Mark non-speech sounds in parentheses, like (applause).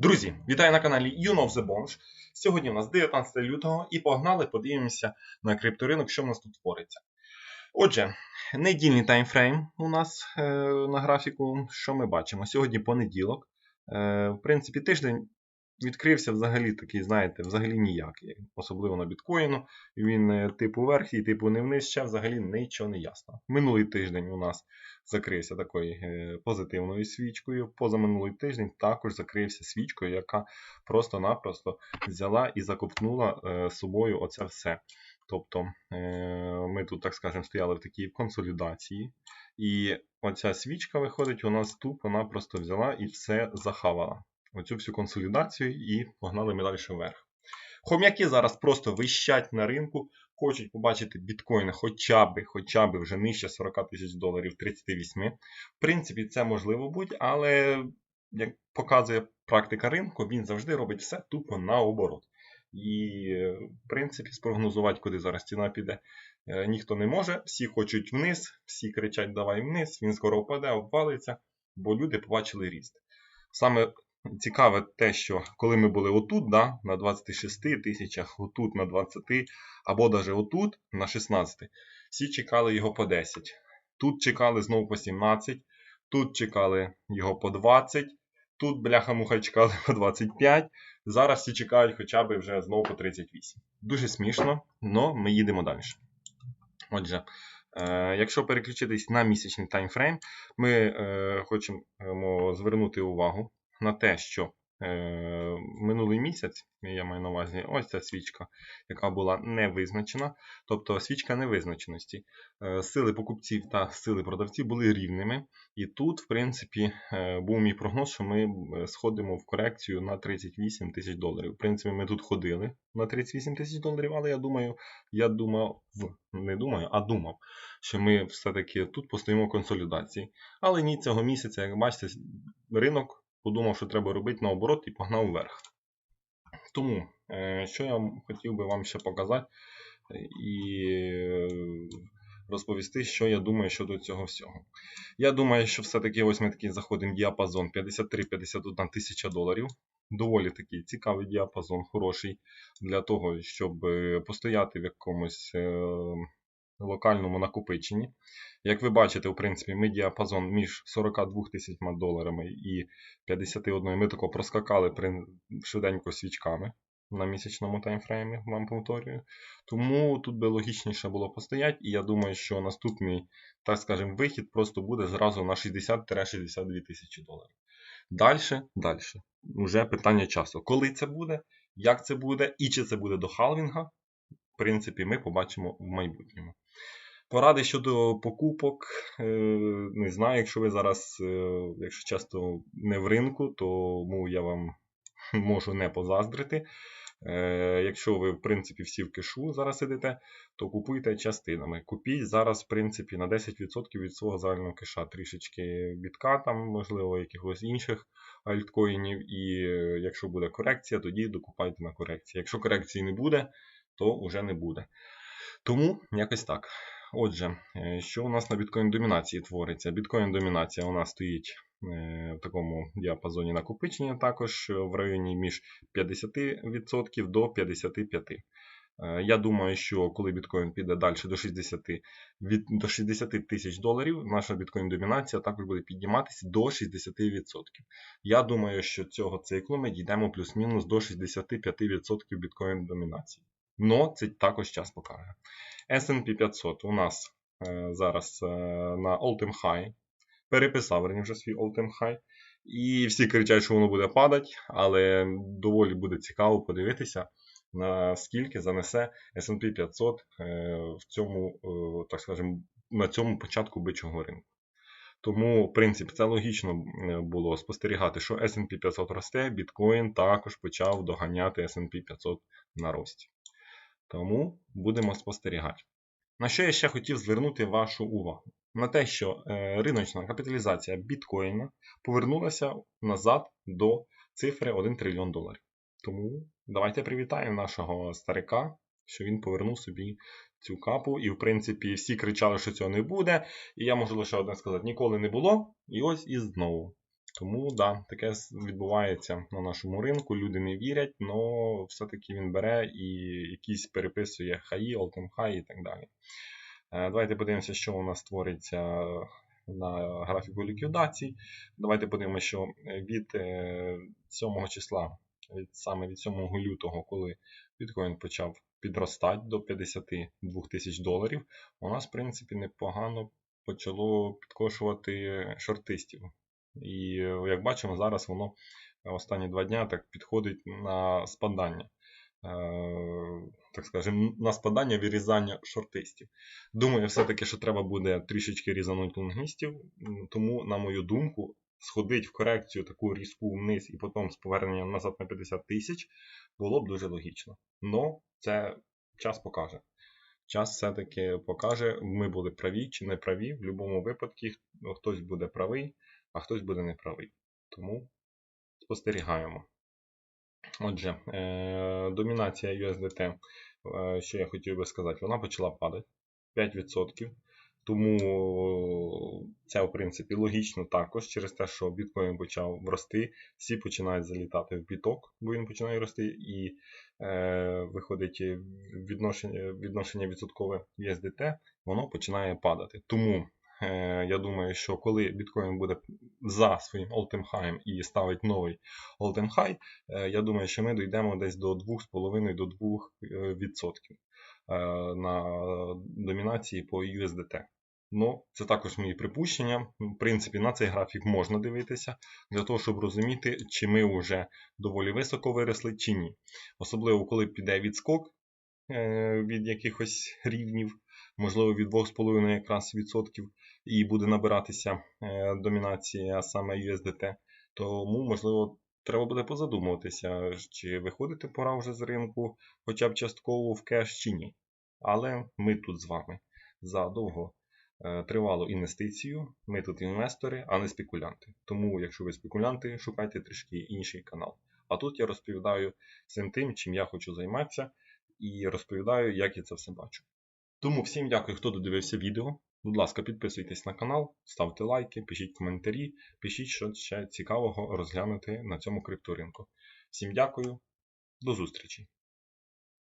Друзі, вітаю на каналі You Know The Bonge. Сьогодні у нас 19 лютого і погнали, подивимося на крипторинок, що в нас тут твориться. Отже, недільний таймфрейм у нас е, на графіку. Що ми бачимо? Сьогодні понеділок. Е, В принципі, тиждень відкрився взагалі такий, знаєте, взагалі ніякий. Особливо на біткоїну. Він е, типу вверх і типу не вниз, ще взагалі нічого не ясно. Минулий тиждень у нас закрився такою е, позитивною свічкою. Позаминулий тиждень також закрився свічкою, яка просто-напросто взяла і закопнула е, собою оце все. Тобто ми тут, так скажемо, стояли в такій консолідації. І оця свічка виходить, у нас тупо-напросто взяла і все захавала. Оцю всю консолідацію і погнали ми далі вверх. Хом'яки зараз просто вищать на ринку, хочуть побачити біткоін хоча б хоча б вже нижче 40 тисяч доларів 38. В принципі, це можливо будь, але як показує практика ринку, він завжди робить все тупо наоборот. І, в принципі, спрогнозувати, куди зараз ціна піде, е, ніхто не може. Всі хочуть вниз, всі кричать давай вниз, він скоро впаде, обвалиться, бо люди побачили ріст. Саме цікаве те, що коли ми були отут, да, на 26 тисячах, отут на 20, або навіть отут на 16, всі чекали його по 10. Тут чекали знову по 17, тут чекали його по 20, тут бляха-муха чекали по 25. Зараз всі чекають хоча б вже знову по 38. Дуже смішно, але ми їдемо далі. Отже, е, якщо переключитись на місячний таймфрейм, ми е, хочемо звернути увагу на те, що е, минулий місяць, я маю на увазі ось ця свічка, яка була не визначена, тобто свічка невизначеності. Е, сили покупців та сили продавців були рівними. І тут, в принципі, е, був мій прогноз, що ми сходимо в корекцію на 38 тисяч доларів. В принципі, ми тут ходили на 38 тисяч доларів, але я думаю, я думав, не думаю, а думав, що ми все-таки тут постоїмо консолідації. Але ні, цього місяця, як бачите, ринок подумав, що треба робити наоборот і погнав вверх. Тому, е, що я хотів би вам ще показати і розповісти, що я думаю щодо цього всього. Я думаю, що все-таки ось ми такий заходимо діапазон 53-51 тисяча доларів. Доволі такий цікавий діапазон, хороший для того, щоб е, постояти в якомусь е, локальному накопиченні. Як ви бачите, в принципі, ми діапазон між 42 тисячами доларами і 51 ми тако проскакали швиденько свічками на місячному таймфреймі, вам повторюю. Тому тут би логічніше було постояти, і я думаю, що наступний, так скажемо, вихід просто буде зразу на 60-62 тисячі доларів. Далі, далі. Уже питання часу. Коли це буде, як це буде, і чи це буде до халвінга, в принципі, ми побачимо в майбутньому. Поради щодо покупок. Е, не знаю, якщо ви зараз, е, якщо часто не в ринку, тому я вам (laughs) можу не позаздрити. Е, якщо ви, в принципі, всі в кешу зараз сидите, то купуйте частинами. Купіть зараз, в принципі, на 10% від свого загального кеша. Трішечки бітка, там, можливо, якихось інших альткоїнів. І якщо буде корекція, тоді докупайте на корекції. Якщо корекції не буде, то вже не буде. Тому якось так. Отже, е, що у нас на біткоін домінації твориться? Біткоін домінація у нас стоїть е, в такому діапазоні накопичення, також в районі між 50% до 55%. Е, я думаю, що коли біткоін піде далі до 60 від, до 60 тисяч доларів, наша біткоін-домінація також буде підніматися до 60%. Я думаю, що цього циклу ми дійдемо плюс-мінус до 65% біткоін-домінації. Но це також час покаже. SP 500 у нас е, зараз е, на all-time high. Переписав раніше свій all-time high. І всі кричать, що воно буде падати, але доволі буде цікаво подивитися, наскільки занесе SP 500 е, в цьому, так скажемо, на цьому початку бичого ринку. Тому, в принципі, це логічно було спостерігати, що SP 500 росте, біткоін також почав доганяти SP 500 на рості. Тому будемо спостерігати. На що я ще хотів звернути вашу увагу? На те, що е, риночна капіталізація біткоїна повернулася назад до цифри 1 трильйон доларів. Тому давайте привітаємо нашого старика, що він повернув собі цю капу. І, в принципі, всі кричали, що цього не буде. І я можу лише одне сказати: ніколи не було. І ось і знову. Тому да, таке відбувається на нашому ринку. Люди не вірять, але все-таки він бере і якісь переписує хаї, all-time і так далі. Е, Давайте подивимося, що у нас твориться на графіку ліквідацій. Давайте подивимося, що від е, 7 числа, від, саме від 7 лютого, коли біткоін почав підростати до 52 тисяч доларів, у нас, в принципі, непогано почало підкошувати шортистів. І як бачимо, зараз воно е, останні два дня так підходить на спадання. Е, Так скажемо, на спадання вирізання шортистів. Думаю, все-таки, що треба буде трішечки різанути лонгістів, тому, на мою думку, сходить в корекцію таку різку вниз і потім з поверненням назад на 50 тисяч було б дуже логічно. Но це час покаже. Час все-таки покаже, ми були праві чи не праві. В будь-якому випадку ну, хтось буде правий, а хтось буде неправий. Тому спостерігаємо. Отже, е, домінація USDT, е, що я хотів би сказати, вона почала падати 5%. Тому це, в принципі, логічно також через те, що біткоін почав рости, всі починають залітати в біток, бо він починає рости, і е, виходить відношення, відношення відсоткове USDT, воно починає падати. Тому е, я думаю, що коли біткоін буде за своїм all-time high і ставить новий all-time high, е, я думаю, що ми дійдемо десь до 2,5 до 2% е, на домінації по USDT. Ну, це також мої припущення. В принципі, на цей графік можна дивитися для того, щоб розуміти, чи ми вже доволі високо виросли, чи ні. Особливо, коли піде відскок е, від якихось рівнів, можливо, від 2,5 якраз відсотків, і буде набиратися е, домінація саме USDT, тому, можливо, треба буде позадумуватися, чи виходити пора вже з ринку, хоча б частково в кеш чи ні. Але ми тут з вами за довго е, тривалу інвестицію. Ми тут інвестори, а не спекулянти. Тому, якщо ви спекулянти, шукайте трішки інший канал. А тут я розповідаю всім тим, чим я хочу займатися, і розповідаю, як я це все бачу. Тому всім дякую, хто додивився відео. Будь ласка, підписуйтесь на канал, ставте лайки, пишіть коментарі, пишіть, що ще цікавого розглянути на цьому крипторинку. Всім дякую, до зустрічі!